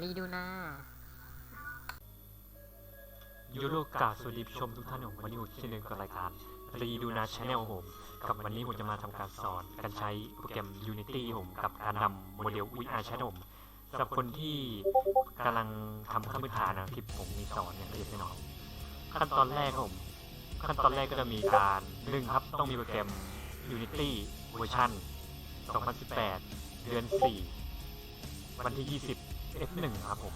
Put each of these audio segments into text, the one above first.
รีดูนายูโรกาสวัสดีผู้ชมทุกท่านผมวันนี้ผมเช่นเดิมกับรายการรีดูนาชาแนลผมกับวันนี้ผมจะมาทำการสอนการใช้โปรแกรม Unity ผมกับการนำโมเดล VR ชาผมสำหรับคนที่กำลังทำขั้นพื้นฐานนะที่ผมมีสอนอย่างละเอียดแน่นอนขั้นตอนแรกครับผม ขั้นตอนแรกก็จะมีการหนึ่งครับต้องมีโปรแกรม Unity เวอร์ชัน2018 เดือน 4 วันที่ 20 F1 ครับผม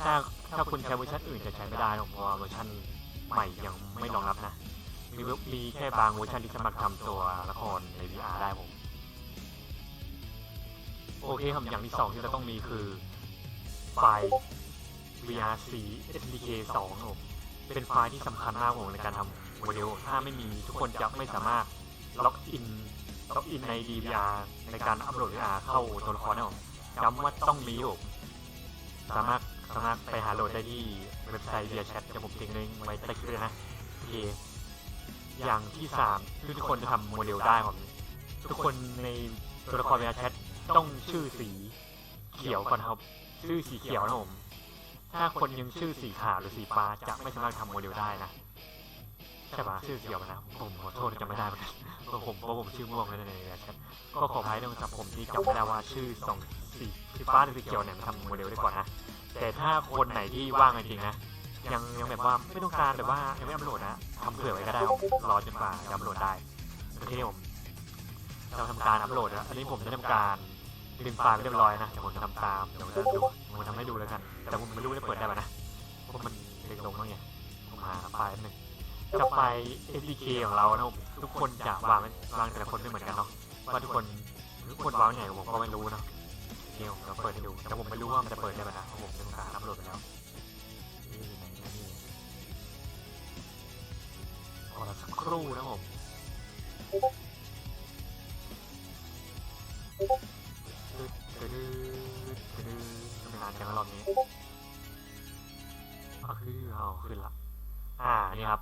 ถ้าถ้าคุณใช้เวอร์ชันอื่นจะใช้ไม่ได้หรอกเพราะว่าเวอร์ชันใหม่ยังไม่รองรับนะ มีเวมีแค่บางเวอร์ชันที่สามารถทำตัวละครใน VR ได้ผม โอเคครับอย่างที่สองที่เราต้องมีคือไฟล์ VRC SDK 2ครับผมเป็นไฟล์ที่สำคัญมากผมในการทำโมเดล ถ้าไม่มีทุกคนจะไม่สามารถล็อกอินล็อกอินใน DVR ในการอัปโหลด VR เข้าตัวละครได้ผมจำว่าต้องมีผม สามารถสามารถไปหาโหลดได้ที่เว็บไซต์ via chat จะผมทิ้งลิงก์ไว้ใต้คลิปด้วยนะโอเคอย่างที่สามคือทุกคนจะทำโมเดลได้ผมทุกคนในตัวละครเวลาแชทต้องชื่อสีเขียวก่อนครับ ชื่อสีเขียวนะผมถ้าคนยังชื่อสีขาวหรือสีฟ้าจะไม่สามารถทำโมเดลได้นะ ใช่ปะชื่อเขียวนนะผมขอโทษจำไม่ได้เหมือนกันเพราะผมเพราะผมชื่อม่วงเลยในแชทก็ขออภัยด้วยสำหรับผมที่จำไม่ได้ว่าชื่อสองสีสีฟ้าหรือสีเขียวเนี่ยมันทำโมเดลได้ก่อนนะแต่ถ้าคนไหนที่ว่างจริงๆนะยังยังแบบว่าไม่ต้องการแบบว่ายังไม่อัปโหลดนะทำเผื่อไว้ก็ได้รอจนกว่าจะอัปโหลดได้โอเคผมเราทำการอัปโหลดแล้วอันนี้ผมจะทำการดึงไฟล์เรียบร้อยนะเดี๋ยวผมจะทำตามเดี๋ยวจะดูผมจะทำให้ดูแล้วกัน แต่ผมไม่รู้จะเปิดได้ป่ะนะเพราะมันเล็กลงแล้วไงผมหาไฟล์หนึ่ง จะไฟล์ SDK ของเรานะทุกคนจะวางวางแต่ละคนไม่เหมือนกันเนาะว่าทุกคนทุกคนวางยังไงผมก็ไม่รู้เนาะเดี๋ยวเราเปิดให้ดูแต่ผมไม่รู้ว่ามันจะเปิดได้ป่ะนะเพราะผมทำการอัปโหลดไปแล้วนี่ไหนนะนี่ขอสักครู่นะผมตึ๊ดตึ๊ดตึ๊ดไม่นานจังรอบนี้ก็คือเอาขึ้นละ อ่า นี่ครับ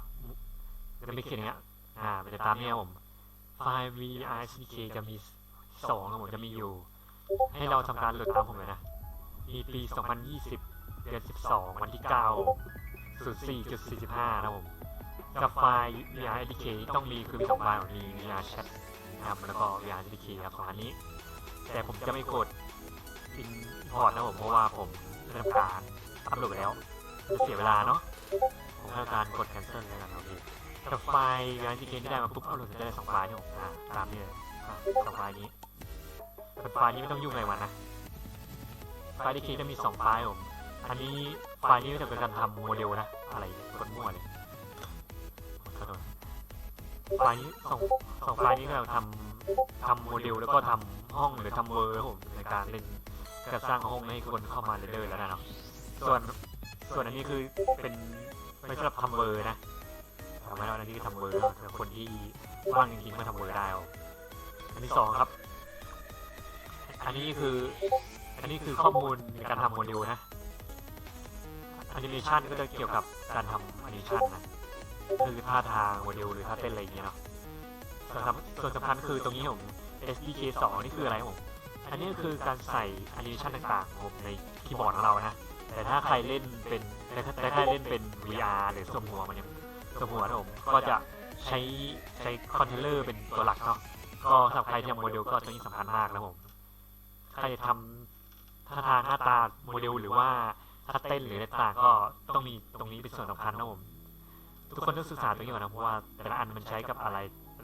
จะไม่เขียนอย่างเงี้ย อ่ามันจะตามเนี่ยผม ไฟล์ VRCK จะมีสองนะผมจะมีอยู่ ให้เราทำการโหลดตามผมเลยนะ มีปี 2020 เดือน 12 วันที่ 9 04.45 นะผม กับไฟล์ VR SDK ที่ต้องมีคือมีสองไฟล์มี VR Chat นะครับแล้วก็ VR SDK ครับสองอันนี้ แต่ผมจะไม่กด import นะผม เพราะว่าผมทำการอัปโหลดไปแล้วเสียเวลาเนาะผมทำการกด cancel เลยกันโอเค กับไฟล์ VR SDK ที่ได้มาปุ๊บอัปโหลดจะได้สองไฟล์นี่ผมอ่าตามนี้เลยอะสองไฟล์นี้แต่ไฟล์นี้ไม่ต้องยุ่งอะไรมันนะไฟล์ SDK จะมีสองไฟล์ผมอันนี้ไฟล์นี้จะเป็นการทำโมเดลนะอะไรกดมั่วเลยขอโทษไฟล์นี้สองสองไฟล์นี้เราทำทำโมเดลแล้วก็ทำห้องหรือทำเวอร์ผมในการเล่นการสร้างห้องให้คนเข้ามาเรนเดอร์แล้วนะเนาะส่วนส่วนอันนี้คือเป็นไม่สำหรับทำเวอร์นะำไม่ได้อันนี้คือทำเวอร์สำหรับคนที่ว่างจริงๆมาทำเวอร์ได้อันที่สองครับ อันนี้คือ อันนี้คือข้อมูลในการทำโมเดลนะแอนิเมชันก็จะเกี่ยวกับการทำแอนิเมชันนะคือท่าทางโมเดลหรือท่าเต้นอะไรอย่างเงี้ยเนาะส่วนสำส่วนสำคัญคือตรงนี้ผม SDK 2 นี่คืออะไรผมอันนี้คือการใส่แอนิเมชันต่างๆผมในคีย์บอร์ดของเรานะ แต่ถ้าใครเล่นเป็นแต่ถ้าแต่ถ้าเล่นเป็น VR หรือสวมหัวมันเนี่ย วมหัวนะผมก็จะใช้ใช้คอนเทนเลอร์เป็นตัวหลักเนาะก็สำหรับใครที่ทำโมเดลก็ตรงนี้สำคัญมากนะผมใครจะทำท่าทางหน้าตาโมเดลหรือว่าถ้าเต้นหรืออะไรต่างก็ต้องมีตรงนี้เป็นส่วนสำคัญนะผมทุกคนต้องศึกษาตรงนี้ก่อนนะเพราะว่าแต่ละอันมันใช้กับอะไร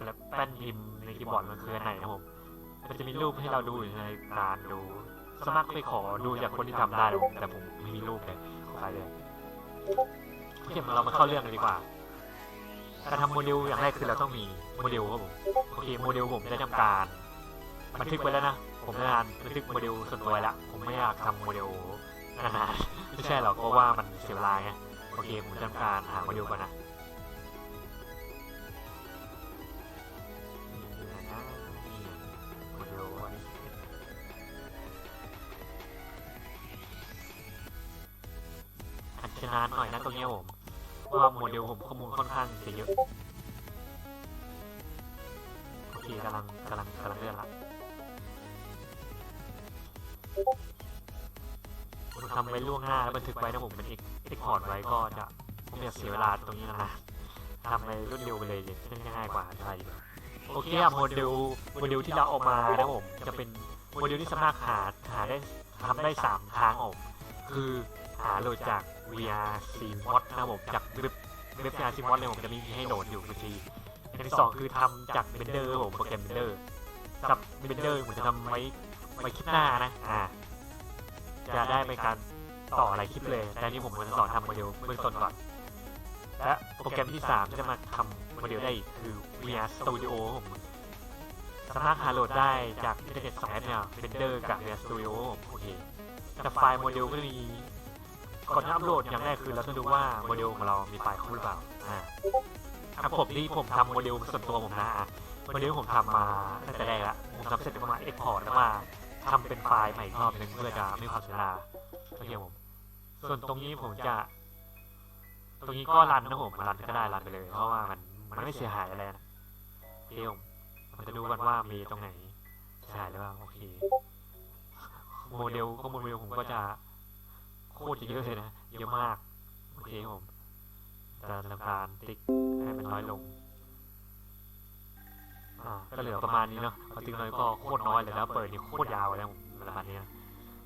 และแป้นพิมพ์ในคีย์บอร์ดมันคืออันไหนนะผมมันจะมีรูปให้เราดูอยู่ในการดูสมัครไปขอดูจากคนที่ทำได้แต่ผมไม่มีรูปเลยขอไปเลยโอเคเรามาเข้าเรื่องเลยดีกว่า การทำโมเดลอย่างแรกคือเราต้องมีโมเดลครับผมโอเคโมเดลผมได้ทำการบันทึกไว้แล้วนะผมได้การบันทึกโมเดลส่วนตัวไว้แล้วผมไม่อยากทำโมเดลนานๆไม่ใช่หรอกเพราะว่ามันเสียเวลาไงโอเคผมทำการหาโมเดลก่อนนะนี่นะนี่โมเดลอันนี้อาจจะนานหน่อยนะตรงเนี้ยผม เพราะว่าโมเดลผมข้อมูลค่อนข้างจะเยอะ โอเคกำลังกำลังกำลังเลื่อนละโอเคทำไว้ล่วงหน้าแล้วบันทึกไว้นะผมเป็นเอกเอกพอร์ตไว้ก็จะผมอยากเสียเวลาตรงนี้นะทำในรุ่นเดียวไปเลยจะง่ายกว่าใช่โอเคอะโมเดลโมเดลที่เราเอามานะผมจะเป็นโมเดลที่สามารถหาหาได้ทำได้สามทางออก คือหาโหลดจาก VRC Mod นะครับผมจาก เว็บเว็บ VRC Mod เลยผมจะมีให้โหลดอยู่ทุกทีอันที่สองคือทำจาก Blender ครับผมโปรแกรม Blender กับ Blender ผมจะทำไว้ไว้คลิปหน้านะอ่าจะได้เป็นการต่ออะไรคลิปเลย แต่นี้ผมจะสอนทำโมเดลเบื้องต้นก่อน และโปรแกรมที่3ที่จะมาทำโมเดลได้คือ VR Studio ผมสามารถหาโหลดได้จากอินเทอร์เน็ตสองแอปเนี่ย Blender กับ VR Studio โอเคแต่ไฟล์โมเดลก็จะมี ก่อนที่อัพโหลดอย่างแรกคือเราต้องดูว่าโมเดลของเรามีไฟล์ครบหรือเปล่าอ่าอะผมนี่ผมทำโมเดลส่วนตัวผมนะอะโมเดลผมทำมาตั้งแต่แรกล้วผมทำเสร็จประมาณ export แล้วมาทำเป็นไฟล์ใหม่อีกรอบหนึ่งเพื่อจะไม่ความเสียเวลาโอเคผม ส่วนตรงนี้ผมจะ ตรงนี้ก็รันนะผมรันก็ได้รันไปเลย เพราะว่ามันมันไม่เสียหายอะไรนะโอเคผมผมจะดูกันว่ามีตรงไหนเสียหายหรือเปล่าโอเคโมเดลข้อมูลโมเดลผมก็จะ คตรจะเยอะเลยนะ เยอะมาก โอเคผมจะทำการติ๊กให้มันน้อยลง อ่า ก็เหลือประมาณนี้เนาะพอติ๊กน้อยก็โคตรน้อยเลยแล้ว เปิดนี่โคตรยาวเลยนะประมาณนี้นะ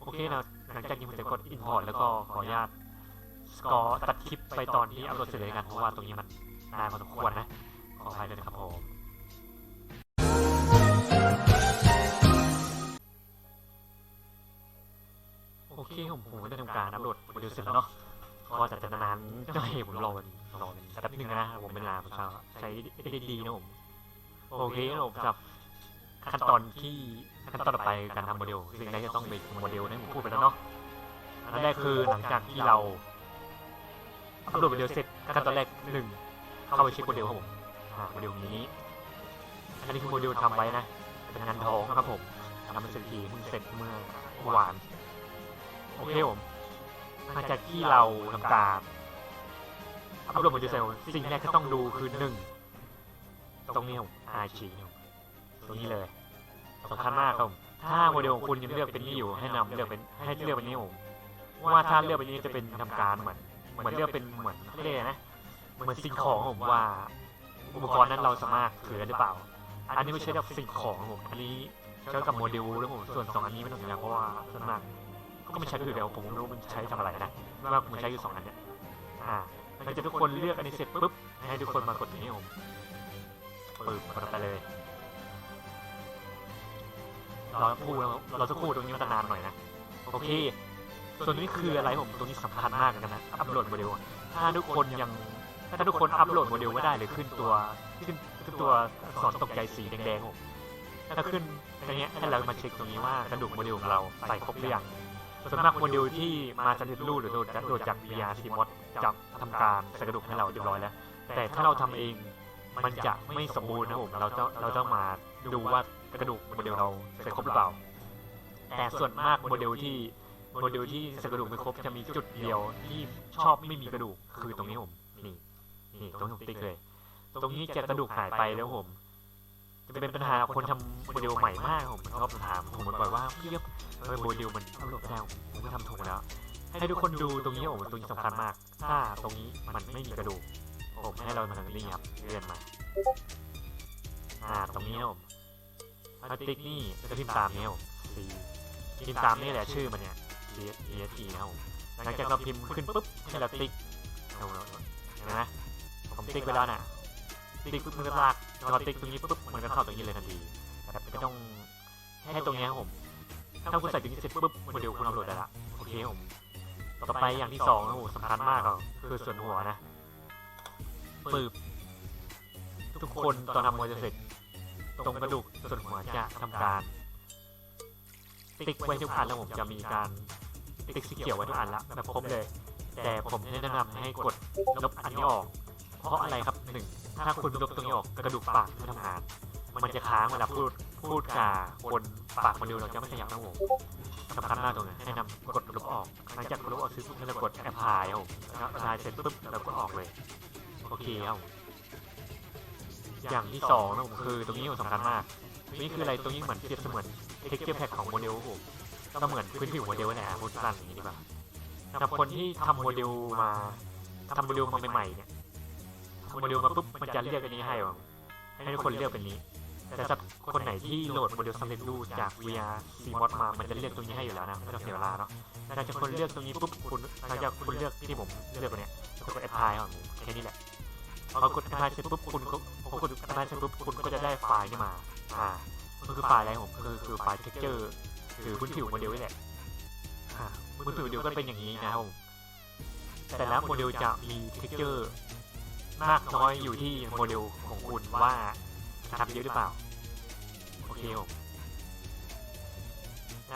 โอเคนะหลังจากนี้ผมจะกด import แล้วก็ขออนุญาตสกอตัดคลิปไปตอนที่อัพโหลดเสร็จเลยกันเพราะว่าตรงนี้มันนานพอสมควรนะ ขออภัยด้วยนะครับผม โอเคผมผมก็ได้ทำการอัพโหลดโมเดลเสร็จแล้วเนาะก็จะจะนานๆจะให้ผมรอมันรอมันแป๊บนึงนะผมเป็นเวลาผมจะใช้ได้ดีนะผมโอเคครับผมกับขั้นตอนที่ขั้นตอนต่อไปการทำโมเดลสิ่งแรกจะต้องเป็นโมเดลนะผมพูดไปแล้วเนาะอันแรกคือหลังจากที่เราอัปโหลดโมเดลเสร็จขั้นตอนแรกหนึ่งเข้าไปเช็คโมเดลครับผมโมเดลนี้อันนี้คือโมเดลทำไว้นะเป็นงานทองครับผมทำเป็นเสร็จทีเพิ่งเสร็จเมื่อวาน โอเคผมหลังจากที่เราทำการอัปโหลดโมเดลเสร็สิ่งแรกที่ต้องดูคือหนึ่งตรงนี้ผมอาชีตรงนี้เลยสำคัญมากครับถ้าโมเดลของคุณยังเลือกเป็นนี้อยู่ให้นำเลือกเป็นให้เลือกเป็นนี้ผมว่าถ้าเลือกเป็นนี้จะเป็นทำการเหมือนเหมือนเลือกเป็นเหมือนเรียกอะไรนะเหมือนสิ่งของผมว่า อุปกรณ์นั้นเราสามารถถือได้หรือเปล่า อันนี้ไม่ใช่แบบสิ่งของผมอันนี้ใช้กับโมเดลแล้วผมส่วนสองอันนี้ไม่ต้องสนใจเพราะว่าสนมาก ก็ไม่ใช้ถือเดียวผมไม่รู้มันใช้ทำอะไรนะว่าผมใช้อยู่สองอันเนี้ยอ่าหลังจากทุกคนเลือกอันนี้เสร็จปุ๊บให้ทุกคนมากดตรงนี้ผมปึ๊บกดไปเลยเราพูดเราจะพูดตรงนี้มันจะนานหน่อยนะโอเคส่วนนี้คืออะไรผมตรงนี้สำคัญมากกันนะอัปโหลดโมเดลถ้าทุกคนยังถ้าทุกคนอัปโหลดโมเดลไม่ได้หรือขึ้นตัวขึ้นขึ้นตัวอักษรตกใจสีแดงๆผมถ้าขึ้นอย่างเงี้ยให้เรามาเช็คตรงนี้ว่ากระดูกโมเดลของเราใส่ครบหรือยัง ส่วนมากโมเดลที่มาสำเร็จรูปหรือโดดโดดจาก VR c m o d จะทำการใส่กระดูกให้เราเรียบร้อยแล้ว แต่ถ้าเราทำเองมันจะไม่สมบูรณ์นะผมเราจะเราจะมาดูว่ากระดูกโมเดลเราใส่ครบหรือเปล่า แต่ส่วนมากโมเดลที่โมเดลที่ใส่กระดูกไม่ครบจะมีจุดเดียวที่ชอบไม่มีกระดูกคือตรงนี้ผมนี่นี่ตรงนี้ผมติ๊กเลย ตรงนี้จะกระดูกหายไปแล้วผม จะเป็นปัญหาคนทำโมเดลใหม่มากผมชอบถามผมบ่อยๆว่าพี่ครับเออโมเดลมันอัพโหลดไม่ได้ผมก็ทำถูกแล้ว ให้ทุกคนดูตรงนี้ผมตรงนี้สำคัญมาก ถ้าตรงนี้มันไม่มีกระดูกผมให้เรามาทางนี้ครับเลื่อนมาอ่าตรงนี้นะผมถ้าติ๊กนี่จะพิมพ์ตามนี้ผม C พิมพ์ตามนี่แหละชื่อมันเนี่ย C E S T นะครับผมหลังจากเราพิมพ์ขึ้นปุ๊บให้เราติ๊กเอาเราเห็นไหมผมติ๊กไปแล้วน่ะติ๊กปุ๊บมันก็ลาก พอติ๊กตรงนี้ปุ๊บมันก็เข้าตรงนี้เลยทันทีแต่ไม่ต้องให้ตรงนี้ครับผม ถ้าคุณใส่ตรงนี้เสร็จปุ๊บโมเดลคุณอัพโหลดได้ละโอเคครับผม ต่อไปอย่างที่สองนะโหสำคัญมากก็คือส่วนหัวนะปืบทุกคนตอนทำมวยจะเสร็จ ตรงกระดูกส่วนหัวจะทำการ ติ๊กไว้ทุกอันแล้วผมจะมีการติ๊กสีเขียวไว้ทุกอันละแบบครบเลย แต่ผมแนะนำให้กดลบอันนี้ออก เพราะอะไรครับ ถ้าคุณลบตรงนี้ออกกระดูกปากไม่ทำงาน มันจะค้างเวลาพูดพูดกับคนปากมันดูเราจะไม่ขยับนะผมสำคัญมากตรงนี้แนะนำกดลบออกหลังจากลบออกซื้อปุ๊บให้เรากดแอปพลายครับแล้วแอปพลายเสร็จปุ๊บเรากดออกเลยโอเคครับอย่างที่สองนะผมคือตรงนี้มันสำคัญมากนี่คืออะไรตรงนี้เหมือนเทียบเสมือนเทคเจอร์แพ็กของโมเดลผมก็เหมือนพื้นผิวโมเดลแหละพูดสั้นอย่างนี้ดีกว่าสำหรับคนที่ทำโมเดลมาทำโมเดลมาใหม่ๆเนี่ย โมเดลมาปุ๊บมันจะเลือกอันนี้ให้ผมให้ทุกคนเลือกเป็นนี้ แต่สำหรับคนไหนที่โหลดโมเดลสำเร็จรูปจาก VR CMOD มา มันจะเลือกตรงนี้ให้อยู่แล้วนะไม่ต้องเสียเวลาเนาะแต่ถ้าจะคนเลือกตรงนี้ปุ๊บคุณหลังจากคุณเลือกที่ผมเลือกตัวเนี้ยกด apply ของผมแค่นี้แหละพอกด apply เสร็จปุ๊บคุณก็พอกด apply เสร็จปุ๊บคุณก็จะได้ไฟล์นี่มาอ่ามันคือไฟล์อะไรผมคือคือไฟล์ texture หรือพื้นผิวโมเดลนี่แหละพื้นผิวโมเดลก็เป็นอย่างนี้นะครับผมแต่ละโมเดลจะมี texture มากน้อยอยู่ที่โมเดลของคุณว่าทำเยอะหรือเปล่า โอเคผม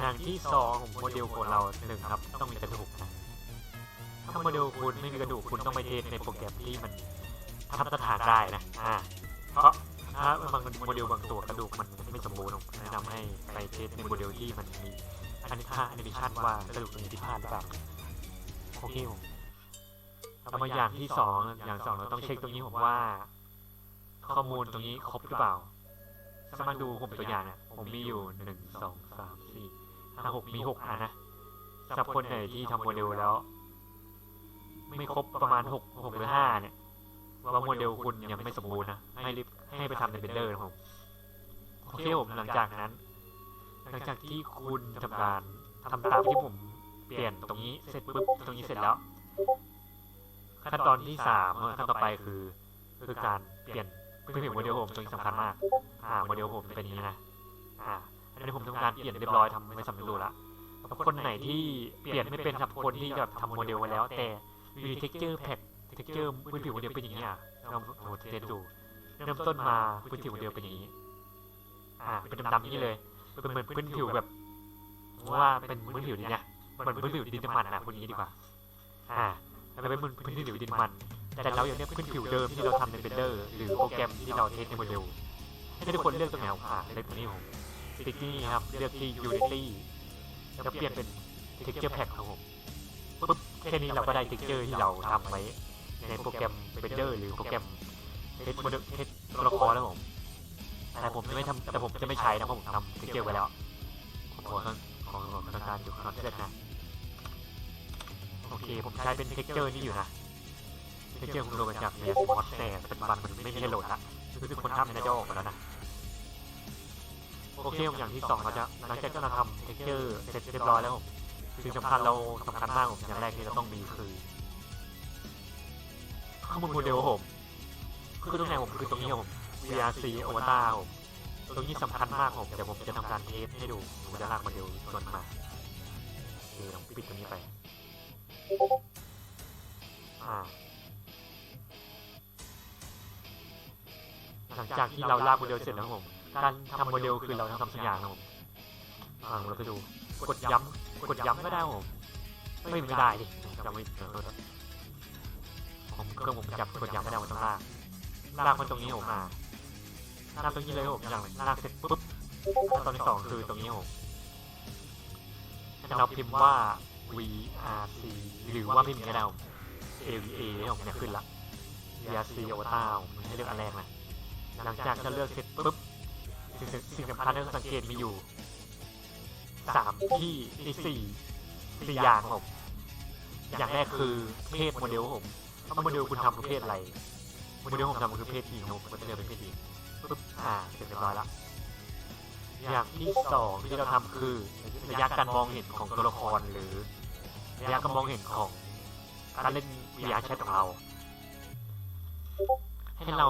อย่างที่สองของโมเดลของเราหนึ่งครับ ต้องมีกระดูกนะถ้าโมเดลคุณไม่มีกระดูกคุณต้องไปเทสในโปรแกรมที่มันทำมาตรฐานได้นะอ่าเพราะถ้าบางโมเดลบางตัวกระดูกมันไม่สมบูรณ์แนะนำให้ไปเทสในโมเดลที่มันมีอันนี้ค่าแอนิเมชันว่ากระดูกตรงนี้ที่พลาดหรือเปล่าโอเคผม แล้วมาอย่างที่สองอย่างสองเราต้องเช็คตรงนี้ผมว่า ข้อมูลตรงนี้ครบหรือเปล่าสามารถดูผมตัวอย่างเนี่ยผมมีอยู่หนึ่งสองสามสี่ห้าหกมีหกอันนะสับคนไหนที่ทำโมเดลแล้ว ไม่ครบประมาณหกหกหรือห้าเนี่ย ว่าโมเดลคุณยังไม่สมบูรณ์นะให้รีบให้ไปทำในเบนเดอร์นะผมโอเคผมหลังจากนั้น หลังจากที่คุณทำการทำตามที่ผมเปลี่ยนตรงนี้เสร็จปุ๊บตรงนี้เสร็จแล้ว ขั้นตอนที่สามขั้นต่อไปคือ คือการเปลี่ยนพื้นผิวโมเดลผมตรงนี้สำคัญมาก อ่าโมเดลผมเป็นอย่างนี้นะ อ่าอันนี้ผมทำการเปลี่ยนเรียบร้อยทำไม่สำเร็จรูละคนไหนที่เปลี่ยนไม่เป็นครับคนที่แบบทำโมเดลไว้แล้ว แต่มี texture pack texture พื้นผิวโมเดลเป็นอย่างนี้อะเราโหเทสดูเริ่มต้นมาพื้นผิวโมเดลเป็นอย่างนี้ อ่า เป็นดำๆอย่างนี้เลยเป็นเหมือนพื้นผิวแบบว่าเป็นพื้นผิวนี่เนี่ยเหมือนพื้นผิวดินน้ำมันนะคนนี้ดีกว่า อ่า แล้วเป็นพื้นผิวดินน้ำมัน แต่เราอย่างเนี้ยพื้นผิวเดิมที่เราทำในเบนเดอร์หรือโปรแกรมที่เราเทสในโมเดลให้ทุกคนเลือกตรงไหนผมอ่าเลือกตรงนี้ผมติ๊กนี่ครับ เลือกที่ Unity แล้วเปลี่ยนเป็น Texture Pack ครับผมปุ๊บแค่นี้เราก็ได้ Texture ที่เราทำไว้ในโปรแกรมเบนเดอร์หรือโปรแกรมเทสโมเดลเทสตัวละครแล้วผมแต่ผมจะไม่ทำแต่ผมจะไม่ใช้นะเพราะผมทำ Texture ไว้แล้วขอขอขอขอขอการอยู่ขอเลือกนะ เคผมใช้เป็น Texture นี้อยู่นะเทคเจอร์ผมโหลดมาจากเนียมอสแต่เปัจจุบันมันไม่ได้โหลดละคือคนทำในจะออกมาแล้วนะโอเคอย่างที่สองเราจะหลังจากที่เราทำเทคเจอร์เสร็จเรียบร้อยแล้วผมสิ่งสำคัญเราสำคัญมากผมอย่างแรกที่เราต้องมีคือข้อมูลโมเดลผมคือตรงไหนผมคือตรงนี้ผม VRC Avatar ผมตรงนี้สำคัญมากผมเดี๋ยวผมจะทำการเทสให้ดูผมจะลากโมเดลส่วนมาโอเคลองปิดตรงนี้ไป หลังจากที่เราลากโมเดลเสร็จแล้วผม การทำโมเดลคือเราทำสัญญาครับผมอ่าเราไปดู กดย้ำ กดย้ำก็ได้ผมไม่ไม่ได้ดิจำไม่ผมเครื่องผมจับกดย้ำไม่ได้ผมต้องลาก ลากมาตรงนี้ผมอ่าลากตรงนี้เลยผมอย่างลากเสร็จปุ๊บตอนที่สองคือตรงนี้ผมเราพิมพ์ว่า VRC หรือว่าพิมพ์ก็ได้ครับผม AVA เนี่ยผมเนี่ยขึ้นละ VRC Avatar ผมให้เลือกอันแรกนะ หลังจากจะเลือกเสร็จปุ๊บสิ่งสิ่งสำคัญที่ต้องสังเกตมีอยู่สามที่ที่สี่สี่อย่างผมอย่างแรกคือเพศโมเดลผมว่าโมเดลคุณทำคือเพศอะไรโมเดลผมทำคือเพศหญิงผมก็จะเลือกเป็นเพศหญิงปุ๊บอ่าเสร็จเรียบร้อยละ อย่างที่สองที่เราทำคือระยะการมองเห็นของตัวละครหรือระยะการมองเห็นของการเล่น VR chat ของเรา ให้เรา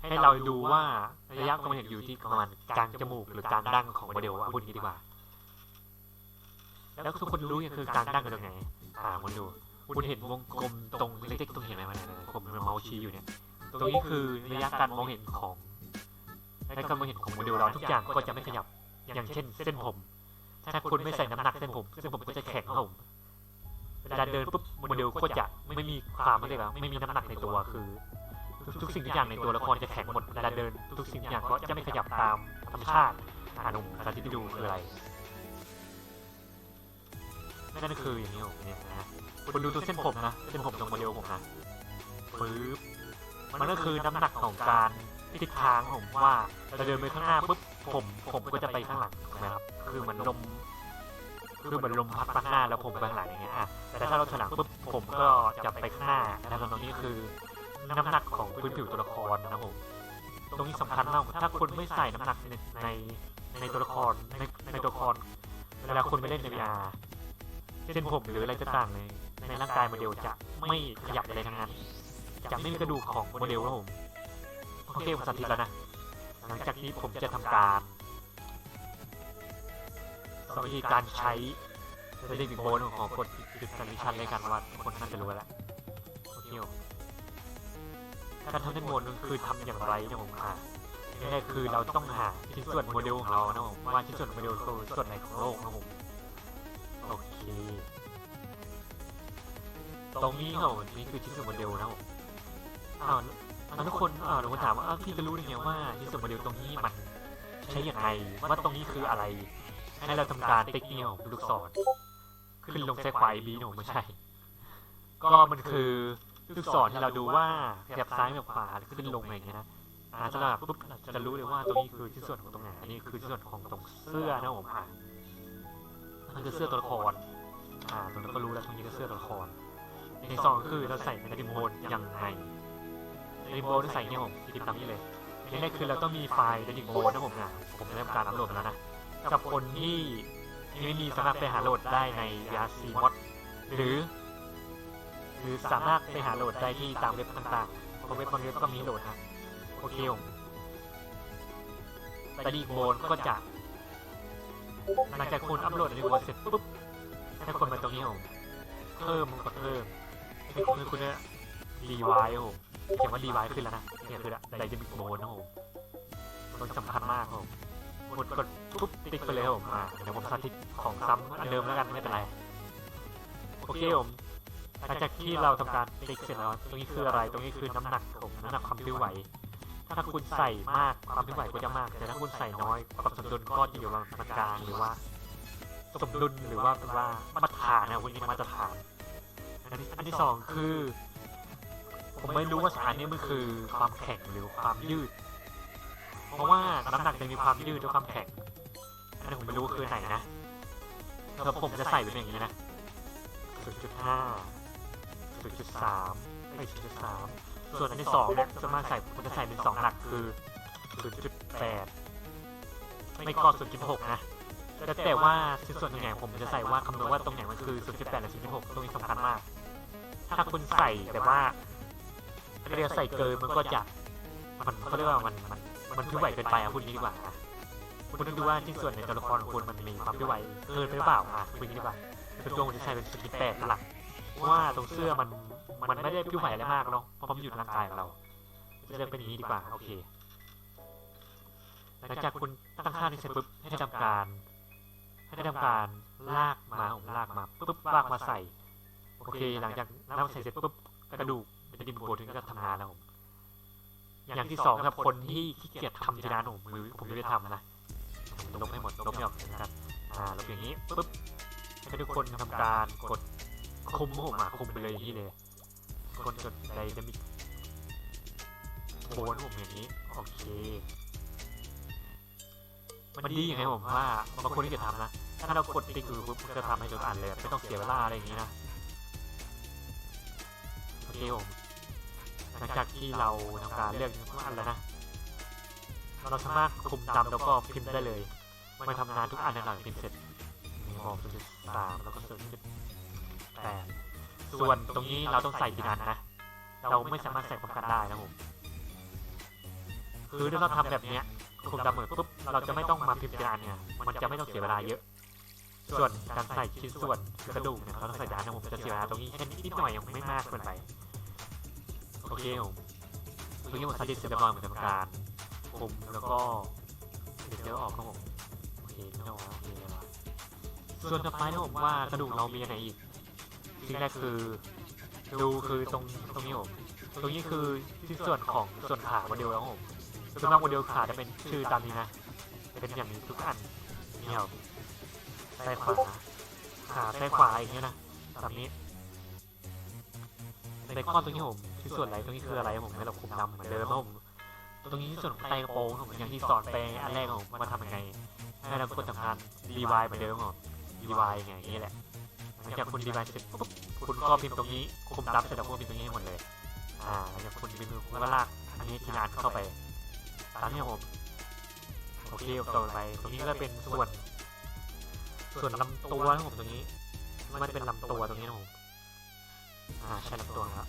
ให้เราดูว่าระยะความเห็นอยู่ที่ประมาณกลางจมูกหรือกลางดั้งของโมเดลว่าพูดอย่างนี้ดีกว่า แล้วทุกคนรู้ยังคือกลางดั้งคือตรงไหนอ่าคุณดูคุณเห็นวงกลมตรงเล็กๆตรงเห็นไหมมันผมเมาส์ชี้อยู่เนี่ยตรงนี้คือระยะการมองเห็นของ ระยะการมองเห็นของโมเดลเราทุกอย่างก็จะไม่ขยับ อย่างเช่นเส้นผม ถ้าคุณไม่ใส่น้ำหนักเส้นผมเส้นผมก็จะแข็งครับผมเวลาเดินปุ๊บโมเดลก็จะไม่มีความไม่เรียกว่าไม่มีน้ำหนักในตัวคือ ทุกสิ่งทุกอย่างในตัวละครจะแข็งหมดเวลาเดิน ทุกสิ่งทุกอย่างก็จะไม่ขยับตามธรรมชาติอานุมอาที่ดูคืออะไรนั่นก็คืออย่างนี้ผมเนี่ยนะคุณดูตัวเส้นผมนะเส้นผมตรงโมเดลผมนะปึ๊บมันก็คือน้ำหนักของการ ทิศทางผมว่าเราเดินไปข้างหน้าปุ๊บผมผมก็จะไปข้างหลังถูกไหมครับ คือเหมือนลม คือเหมือนลมพัดมาข้างหน้าแล้วผมไปข้างหลังอย่างเงี้ยอะแต่ถ้าเราถอยหลังปุ๊บผมก็จะไปข้างหน้าแล้วตรงนี้คือน้ำหนักของพื้นผิวตัวละครนะผมตรงนี้สำคัญมากถ้าคุณไม่ใส่น้ำหนักในในในตัวละครในในตัวละครเวลาคุณไปเล่นใน VR เช่นผมหรืออะไรก็ตามในในร่างกายโมเดลจะไม่ขยับอะไรทั้งนั้นจะไม่มีกระดูกของโมเดลครับผม โอเคผมสาธิตแล้วนะ หลังจากนี้ผมจะทำการสอนวิธีการใช้เรดดิ้งโบนของกดจุดการวิชันเลยกันว่าคนน่าจะรู้แล้วโอเคการทำเล่นโบนคือทำอย่างไรนะผมอ่านี่แรกคือเราต้องหาชิ้นส่วนโมเดลของเรานะผมว่าชิ้นส่วนโมเดลคือส่วนไหนของโลกนะผมโอเค ตรงนี้ครับผมนี่คือชิ้นส่วนโมเดลนะผมอ้าว แล้วทุกคนอ้าวทุกคนถามว่าอ้าพี่จะรู้ได้ไงว่าชิ้นส่วนโมเดลตรงนี้มันใช้อย่างไรว่าตรงนี้คืออะไร ให้เราทำการติ๊กนิ้วลูกศรขึ้นลงซ้ายขวาบีหนูไม่ใช่ ก็มันคือลูกศรที่เราดูว่าแถบซ้ายกับขวาขึ้นลงอะไรอย่างเงี้ยนะอ่าสำหรับปุ๊บจะรู้เลยว่าตรงนี้คือชิ้นส่วนของตรงไหนอันนี้คือชิ้นส่วนของตรงเสื้อนะผมอะมันคือเสื้อตัวละครอ่าตรงนี้ก็รู้แล้วตรงนี้ก็เสื้อตัวละครในสองคือเราใส่ในดิมโบนยังไง ในดิมโบนใส่เนี่ยผมติดตามนี้เลยนี่แรกคือเราต้องมีไฟล์ในดิมโบนนะผมนะผมได้ทำการอัปโหลดแล้วนะกับคนที่ไม่มีสามารถไปหาโหลดได้ใน VRC Mod หรือ หรือสามารถไปหาโหลดได้ที่ตามเว็บต่างๆเพราะเว็บบางเว็บก็มีโหลดนะโอเคผมแต่ดีโบนก็จะหลังจากคุณอัปโหลดในโบนเสร็จปุ๊บถ้คนมาตรงนี้ผมเพิ่มกดเพิ่มคือคุณเนี่ยรีไวายผม เขียนว่ารีไวขึ้นแล้วนะเนี่ยคือไดนามิกโบนนะผมมันสำคัญมากครับผมกดกดปุ๊บติ๊กไปเลยครับผมอ่าเดี๋ยวผมสาธิตของซ้ำอันเดิมแล้วกันไม่เป็นไรโอเคผมหลังจากที่เราทำการติ๊กเสร็จแล้วตรงนี้คืออะไรตรงนี้คือน้ำหนักผมน้ำหนักความพิ้วไหวถ้าคุณใส่มากความพิ้วไหวก็จะมาก แต่ถ้าคุณใส่น้อยความสมดุลก็จะอยู่ประมาณกลางหรือว่า สมดุลหรือว่าเป็นว่ามาตรฐานนะคุณนี่มาตรฐานอันที่สองคือ ผมไม่รู้ว่าสารนี้มันคือความแข็งหรือความยืด เพราะว่าน้ำหนักจะมีความยืดและความแข็งอันนี้ผมไม่รู้คือไหนนะแล้วผมจะใส่เป็นอย่างนี้นะ0.5 0.3ไม่0.3 ส่วนอันที่สองเนี่ยจะมาใส่ผมจะใส่เป็นสองหลักคือ0.8 ไม่ก็0.6 นะแต่แต่ว่าชิ้นส่วนตรงไหนผมจะใส่ว่าคำนวณว่าตรงไหนมันคือ0.8และ0.6 ตรงนี้สำคัญมาก ถ้าคุณใส่แต่ว่า เรียกใส่เกินมันก็จะมันเขาเรียกว่ามันมันมันพิ้วไหวเกินไปอะพูดอย่างนี้ดีกว่าอะคุณต้องดูว่าชิ้นส่วนในตัวละครของคุณมันมีความพิ้วไหวเกินไปหรือเปล่าอะพูดอย่างนี้ดีกว่าคือตัวผมจะใช้เป็นสกิปแปดหลักว่าตรงเสื้อมันมันไม่ได้พิ้วไหวอะไรมากเนาะเพราะมันอยู่ในร่างกายของเราจะเลือกเป็นอย่างนี้ดีกว่าโอเคหลังจากคุณตั้งค่านี้เสร็จปุ๊บให้ทำการ ให้ทำการลากมาผมลากมาปุ๊บลากมาใส่ โอเค หลังจากลากมาใส่เสร็จปุ๊บกระดูก เป็นดินโบถึงก็ทำงานแล้วผมอย่างที่สองครับคนที่ขี้เกียจทำทีละหนุ่มมือผมจะไปทำนะผมลบให้หมดลบไม่ออกนะครับอ่าลบอย่างนี้ปุ๊บให้ทุกคนทำการกดคุมผมอะคุมไปเลยอย่างนี้เลยกดจดใจจะมีโบนผมอย่างนี้โอเค มันดียังไงผมว่าบางคนที่จะทำนะถ้าเรากดติ๊กคือปุ๊บจะทำให้ทุกอันเลยไม่ต้องเสียเวลาอะไรอย่างนี้นะโอเคผม หลังจากที่เราทำการเลือกทุกอันแล้วนะเราสามารถคุมจำแล้วก็พิมพ์ได้เลย มันทำงานทุกอันในหลังพิมพ์เสร็จนี่บอกจุดสามแล้วก็จุดแปดส่วนตรงนี้เราต้องใส่ทีนั้นนะ เราไม่สามารถใส่พร้อมกันได้นะผมคือถ้าเราทำแบบเนี้ยคุมจำเหมือนปุ๊บเราจะไม่ต้องมาพิมพ์ทีละอันเนี่ยมันจะไม่ต้องเสียเวลาเยอะ ส่วนการใส่ชิ้นส่วนกระดูกเนี่ยเราต้องใส่จานนะผมจะเสียเวลาตรงนี้แค่นิดหน่อยยังไม่มากเกินไป โอเคผมตรงนี้ผมสาธิตเสร็จเรียบร้อยเหมือนทำการคุมแล้วก็เดี๋ยวเดี๋ยวออกครับผมโอเคไม่ต้องโอเคแล้วส่วนต่อไปนะผมว่ากระดูกเรามีอะไรอีกสิ่งแรกคือดูคือตรงตรงนี้ผมตรงนี้คือที่ส่วนของส่วนขาโมเดลแล้วผมส่วนมากโมเดลขาจะเป็นชื่อตามนี้นะเป็นอย่างนี้ทุกอันเนี่ครับซ้ายขวาขาซ้ายขวาอย่างเงี้ยนะตามนี้เบคอตรงนี้ผม ที่ส่วนอะไรตรงนี้คืออะไรผมให้เราคุมดำเหมือนเดิมผมตรงนี้ส่วนของไตกระโปรงผมอย่างที่สอนไปอันแรกของผมมาทำยังไงให้เรากดทำงานรีวายเหมือนเดิมผมร divide ไงอย่างนี้แหละหลังจากคุณ divide เสร็จปุ๊บคุณก็พิมพ์ตรงนี้คุมดับเสร็จแล้วคุณพิมพ์ตรงนี้ให้หมดเลยอ่าหลังจากคุณพิมพ์คุณก็ลากอันนี้ทีละอันเข้าไปตามนี้ผมโอเคต่อไปตรงนี้ก็เป็นส่วน ส่วนลำตัวนะครับผมตรงนี้ มันเป็นลำตัวตรงนี้นะผมอ่าใช่ลำตัวครับ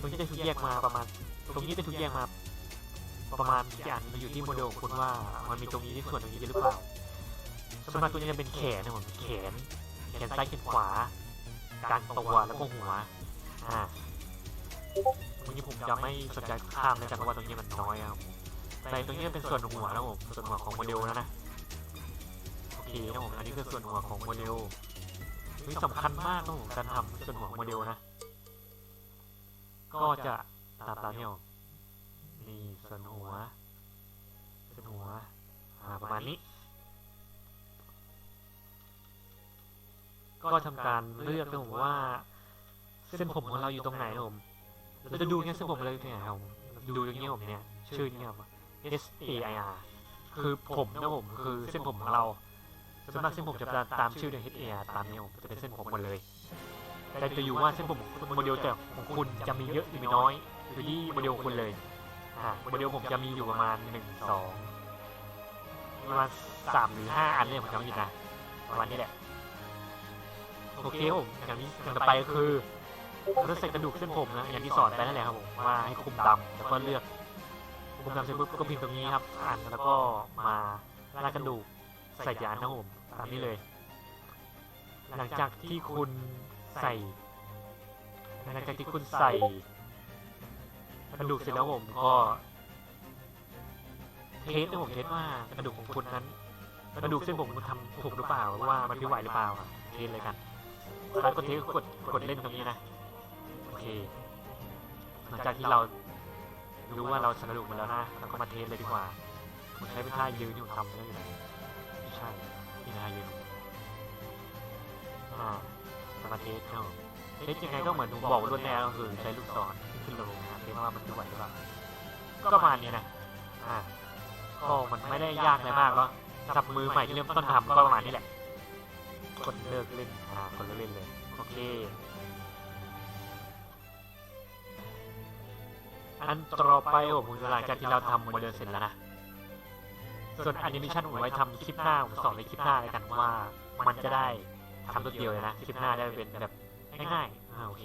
ตรงนี้จะถูกแยกมาประมาณ ตรงนี้จะถูกแยกมา ประมาณกี่อันมันอยู่ที่โมเดลของคุณว่า มันมีตรงนี้ที่ส่วนตรงนี้หรือเปล่าส่วนมากตัวนี้จะเป็นแขนนะผมแขน แขนซ้ายแขนขวากลางตัวแล้วก็หัว อ่าตรงนี้ผมจะไม่สนใจข้ามเลยกันเพราะว่าตรงนี้มันน้อยครับแต่ตรงนี้เป็นส่วนหัวแล้วผมส่วนหัวของโมเดลนะนะโอเคนะผมอันนี้คือส่วนหัวของโมเดลนี่สำคัญมากนะผมการทำส่วนหัวโมเดลนะ ก็จะตามตาเนี่ยผมนี่ส่วนหัวส่วนหัวประมาณนี้ ก็ทำการเลือกนะผมว่า เส้นผมของเราอยู่ตรงไหนนะผมเราจะดูแค่เส้นผมเลยที่ไหนครับผมดูอย่างเงี้ยผมเนี่ยชื่อเนี่ยครับ S A I R คือผมนะผมคือเส้นผมของเราส่วนมากเส้นผมจะตามชื่อเดียว H A R ตามนี้ผมจะเป็นเส้นผมหมดเลย แต่จะอยู่ว่าเส้นผมโมเดลแต่ของคุณจะมีเยอะหรือมีน้อยอยู่ที่โมเดลคุณเลยโมเดลผมจะมีอยู่ประมาณหนึ่งสองประมาณสามหรือห้าอันเนี่ยผมจำไม่ผิดนะประมาณนี้แหละโอเคผมอย่างนี้อย่างต่อไปก็คือเราจะใส่กระดูกเส้นผมนะอย่างที่สอนไปนั่นแหละครับผมว่าให้คุมดำแล้วก็เลือกคุมดำเสร็จปุ๊บก็พิมพ์ตรงนี้ครับ อ่านแล้วก็มาลากกระดูกใส่ยานนะผมตามนี้เลย หลังจากที่คุณ ใส่หลังจากที่คุณใส่กระดูกเสร็จแล้วผมก็เทสนะผมเทสว่ากระดูกของคุณนั้นกระดูกเส้นผมคุณทำถูกหรือเปล่าว่ามันพิไหวหรือเปล่าอะเทสเลยกันแล้วก็เทสกดกดเล่นตรงนี้นะโอเคหลังจากที่เรารู้ว่าเราสกระดูกมาแล้วนะเราก็มาเทสเลยดีกว่าผมใช้เป็นท่ายืนที่ผมทำไม่ได้เลยไม่ใช่นี่ท่ายืนอ่าจะ มาเทสเนาะเทสยังไงก็เหมือนผมบอกรวดแนวก็คือใช้ลูกศรขึ้นลงนะครับเทสว่ามันจะไหวหรือเปล่าก็ประมาณนี้นะอ่าก็มันไม่ได้ยากอะไรมากหรอกจับมือใหม่ที่เริ่มต้นทำก็ประมาณนี้แหละกดเลิกเล่นอ่ากดเลิกเล่นเลยโอเคอันต่อไปผมหลังจากที่เราทำโมเดลเสร็จแล้วนะ ส่วนแอนิเมชันผมไว้ทำคลิปหน้าผมสอนในคลิปหน้าเลยกันว่ามันจะได้ ทำตัวเดียวเลยนะคลิปหน้าได้เป็นแบบง่ายๆอ่าโอเค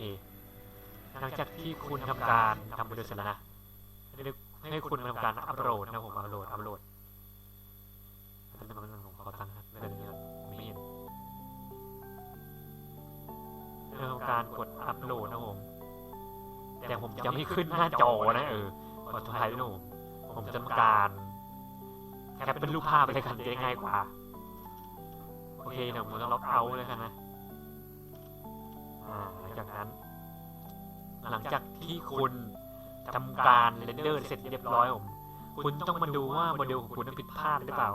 หลังจากที่คุณทำการทำโมเดลเสร็จแล้วนะให้คุณทำการอัปโหลดนะผมอัปโหลดอัปโหลดอันนี้มันผมขอตั้งนะเรื่องนี้ก่อนเห็นให้ทำการกดอัปโหลดนะผมแต่ผมจะไม่ขึ้นหน้าจอนะเออขอโทษทีนะผมผมจะทำการแคปเป็นรูปภาพไปเลยกันจะได้ง่ายกว่า โอเคเดี๋ยวผมจะล็อกเอาท์เลยกันนะหลังจากนั้น หลังจากที่คุณทำการเรนเดอร์เสร็จเรียบร้อยผมคุณต้องมาดูว่าโมเดลของคุณผิดพลาดหรือเปล่า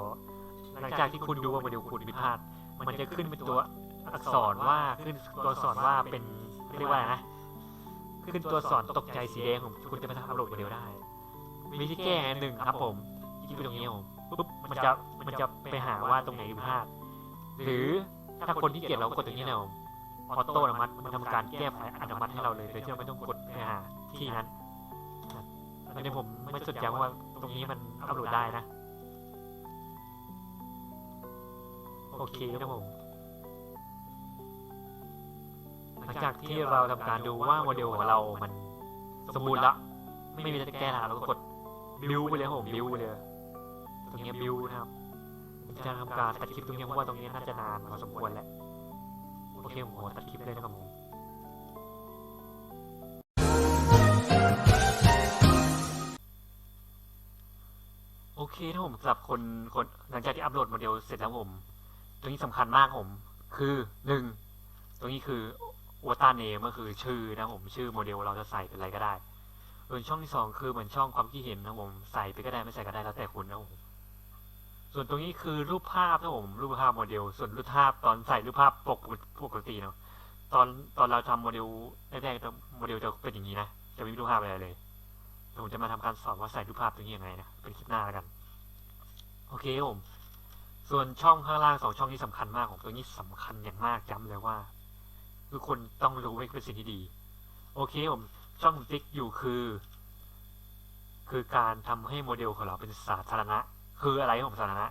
หลังจากที่คุณดูว่าโมเดลคุณผิดพลาด มันจะขึ้นเป็นตัวอักษรว่าขึ้นตัวอักษรว่าเป็นเรียกว่านะ ขึ้นตัวอักษรตกใจสีแดงผมคุณจะไปทำอัปโหลดโมเดลได้มีที่แก้หนึ่งครับผมที่ตรงนี้ผมปุ๊บมันจะมันจะไปหาว่าตรงไหนผิดพลาด หรือถ้าคนที่เกลียดเรากดตรงนี้นะผมออโต้อนุมัติมันทำการแก้ไขอัตโนมัติให้เราเลยโดยที่เราไม่ต้องกดไปหาที่นั้นอันนี้ผมไม่สนใจว่าตรงนี้มันอัปโหลดได้นะ โอเคครับผมหลังจากที่เราทำการดูว่าโมเดลของเรา มันสมบูรณ์แล้ว ไม่มีอะไรจะแก้ล้วเราก็กดบิวไปเลยครับผมบิวไปเลย ตรงนี้บิวนะครับ จะทำการตัดคลิปตรงนี้ว่าตรงนี้น่าจะนานพอสมควรแหละ โอเคผมขอตัดคลิปเลยนะครับผมโอเคถ้าผมสำหรับคนคนหลังจากที่อัปโหลดโมเดลเสร็จแล้วผม ตรงนี้สำคัญมากผม คือหนึ่งตรงนี้คือ w a t a name ก็คือชื่อนะผมชื่อโมเดลเราจะใส่เป็นอะไรก็ได้ส่วนช่องที่สองคือเหมือนช่องความคิดเห็นนะผมใส่ไปก็ได้ไม่ใส่ก็ได้แล้วแต่คุณนะผม ส่วนตรงนี้คือรูปภาพนะผมรูปภาพโมเดล ส่วนรูปภาพตอนใส่รูปภาพปกปกติเนาะตอนตอนเราทำโมเดลแรกๆโมเดลจะเป็นอย่างนี้นะจะไม่มีรูปภาพอะไรเลยผมจะมาทำการสอนว่าใส่รูปภาพตรงนี้ยังไงนะเป็นคลิปหน้าแล้วกัน โอเคครับผมส่วนช่องข้างล่างสองช่องนี้สำคัญมากของตัวนี้สำคัญอย่างมากจำเลยว่าทุกคนต้องรู้ไว้เป็นสิ่งที่ดี โอเคผมช่องติ๊กอยู่คือ คือการทำให้โมเดลของเราเป็นสาธารณะ คืออะไรของสาธารณะ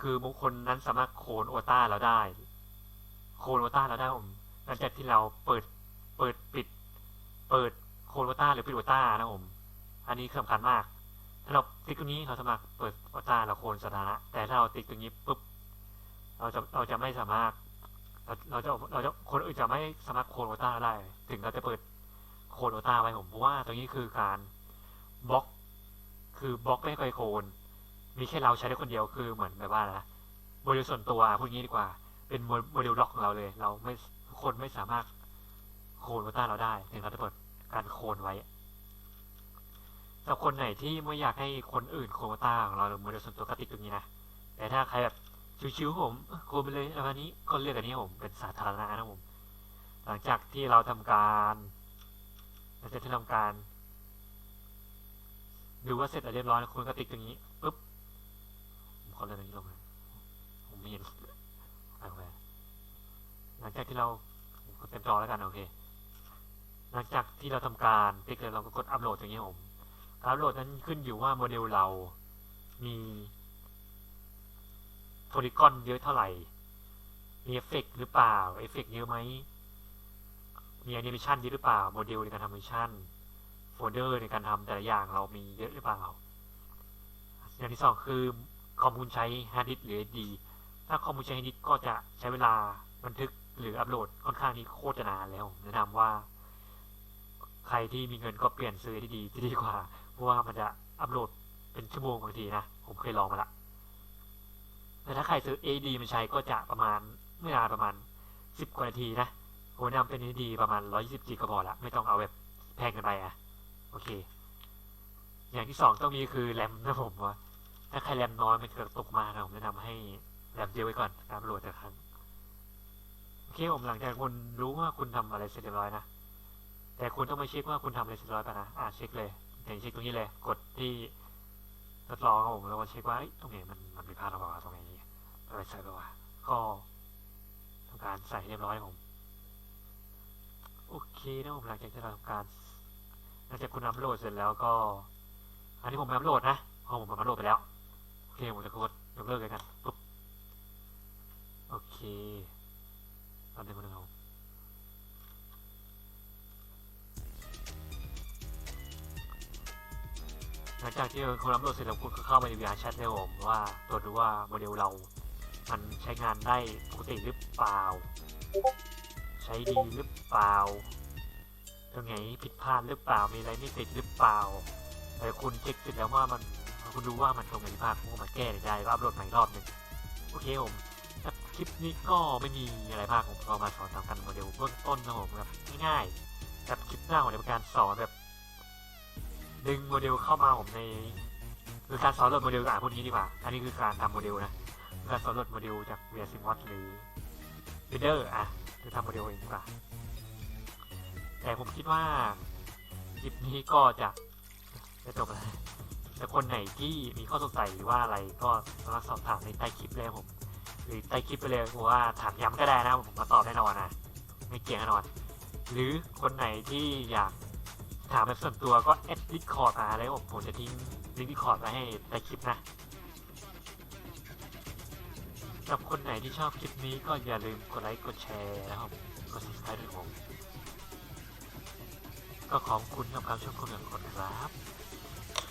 คือบุคคลนั้นสามารถโคนโอต้าเราได้ โคนโอต้าเราได้ผมหลังจากที่เราเปิดเปิดปิด เปิดโคนโอต้าหรือปิดโอต้านะผม อันนี้สำคัญมาก ถ้าเราติ๊กตรงนี้เราสามารถเปิดโอต้าเราโคนสถานะ แต่ถ้าเราติ๊กตรงนี้ปุ๊บเราจะเราจะไม่สามารถ เราเราจะเราจะคนอื่นจะไม่สามารถโคนโอต้าได้ ถึงเราจะเปิดโคนโอต้าไว้ผมเพราะว่าตรงนี้คือการบล็อก คือบล็อกไม่ให้ใครโคน มีแค่เราใช้ได้คนเดียวคือเหมือนแบบว่านะโมเดลส่วนตัวพูดงี้ดีกว่า เป็นโมเดลล็อกของเราเลย เราไม่คนไม่สามารถโคลนโอต้าเราได้ถึงเราจะเปิดการโคลนไว้สำหรับคนไหนที่ไม่อยากให้คนอื่นโคลนโอต้าของเราหรือโมเดลส่วนตัวก็ติดตรงนี้นะแต่ถ้าใครแบบชิวๆผมโคลนไปเลยอะไรนี้ก็เลือกอันนี้ผมเป็นสาธารณะนะผมหลังจากที่เราทำการหลังจากที่ทำการดูว่าเสร็จเรียบร้อยแล้วคุณก็ติ๊กตรงนี้ ปุ๊บผมขอเลื่อนตรงนี้ลงนะผมไม่เห็นไปไปหลังจากที่เราเต็มจอแล้วกันโอเค หลังจากที่เราทำการติ๊กแล้วเราก็กดอัปโหลดอย่างนี้ผมอัปโหลดนั้นขึ้นอยู่ว่าโมเดลเรามีโพลีกอนเยอะเท่าไหร่ มีเอฟเฟกต์หรือเปล่า เอฟเฟกต์เยอะไหม มีแอนิเมชันเยอะหรือเปล่า โมเดลในการทำแอนิเมชันโฟลเดอร์ในการทำแต่ละอย่างเรามีเยอะหรือเปล่า อย่างที่สองคือ ข้อมูลใช้ฮาร์ดดิสหรือ SD ถ้าข้อมูลใช้ฮาร์ดดิสก็จะใช้เวลาบันทึกหรืออัปโหลดค่อนข้างนี้โคตรจะนานแล้วแนะนำว่า ใครที่มีเงินก็เปลี่ยนซื้อที่ดีจะดีกว่าเพราะว่ามันจะอัปโหลดเป็นชั่วโมงบางทีนะ ผมเคยลองมาละแต่ถ้าใครซื้อ AD มาใช้ก็จะประมาณไม่นานประมาณ 10 กว่านาทีนะผมแนะนำเป็น AD ประมาณ 120 g ก็พอละไม่ต้องเอาแบบแพงกันไปอะโอเค อย่างที่สองต้องมีคือแรมนะผมว่า ถ้าใครแรมน้อยมันจะตกมากนะผมแนะนำให้แรมเยอะไว้ก่อนการโหลดแต่ครั้งโอเคผมหลังจากคุณรู้ว่าคุณทำอะไรเสร็จเรียบร้อยนะแต่คุณต้องมาเช็คว่าคุณทำอะไรเสร็จเรียบร้อยป่ะนะอ่าเช็คเลยอย่างเช็คตรงนี้เลย กดที่ทดลองครับผมแล้วก็เช็คว่าเอ้ยตรงไหนมันมันมีพลาดหรือเปล่าตรงไหนอะไรใส่ไปว่าก็ทำการใส่เรียบร้อยครับผมโอเคนะผมหลังจากที่เราทำการหลังจากคุณอัพโหลดเสร็จแล้วก็ อันนี้ผมไม่อัพโหลดนะพราะผมอัพโหลดไปแล้ว เคผมจะกดยกเลิกเลยกันปุ๊บโอเคตอนนี้มันเอาหลังจากที่คุณอัพโหลดเสร็จแล้วคุณก็เข้าไปใน VR Chat เลยผมว่าตรวจดูว่าโมเดลเรา มันใช้งานได้ปกติหรือเปล่า ใช้ดีหรือเปล่าตรงไหนผิดพลาดหรือเปล่ามีอะไรไม่ติดหรือเปล่าแต่คุณเช็คเสร็จแล้วว่ามัน คุณรู้ว่ามันตรงไหนพลาดคุณก็มาแก้ได้ก็อัพโหลดใหม่รอบหนึ่งโอเคผมแต่คลิปนี้ก็ไม่มีอะไรมากผมก็มาสอนทำกันโมเดลเบื้องต้นนะผมแบบง่ายๆแต่คลิปหน้าผมจะเป็นการสอนแบบ ดึงโมเดลเข้ามาผมในคือการสอนโหลดโมเดลอ่านพวกนี้ดีกว่า อันนี้คือการทำโมเดลนะการสอนโหลดโมเดลจาก v s m o d หรือ Reader อะคือทำโมเดลเองดีกว่าแต่ผมคิดว่าคลิปนี้ก็จะจะจบแล้ว แต่คนไหนที่มีข้อสงสัยหรือว่าอะไรก็สามารถสอบถามในใต้คลิปเลยผม หรือใต้คลิปไปเลยผมว่าถามย้ำก็ได้นะผมมาตอบแน่นอนนะไม่เกี่ยงแน่นอน หรือคนไหนที่อยากถามแบบส่วนตัวก็แอดดิสคอร์ดมาเลยผมผมจะทิ้งลิงก์ดิสคอร์ดไว้ให้ใต้คลิปนะสำหรับคนไหนที่ชอบคลิปนี้ก็อย่าลืมกดไลค์กดแชร์นะครับกด subscribe ด้วยผมก็ขอบคุณกับการชมคุณอย่างกดครับ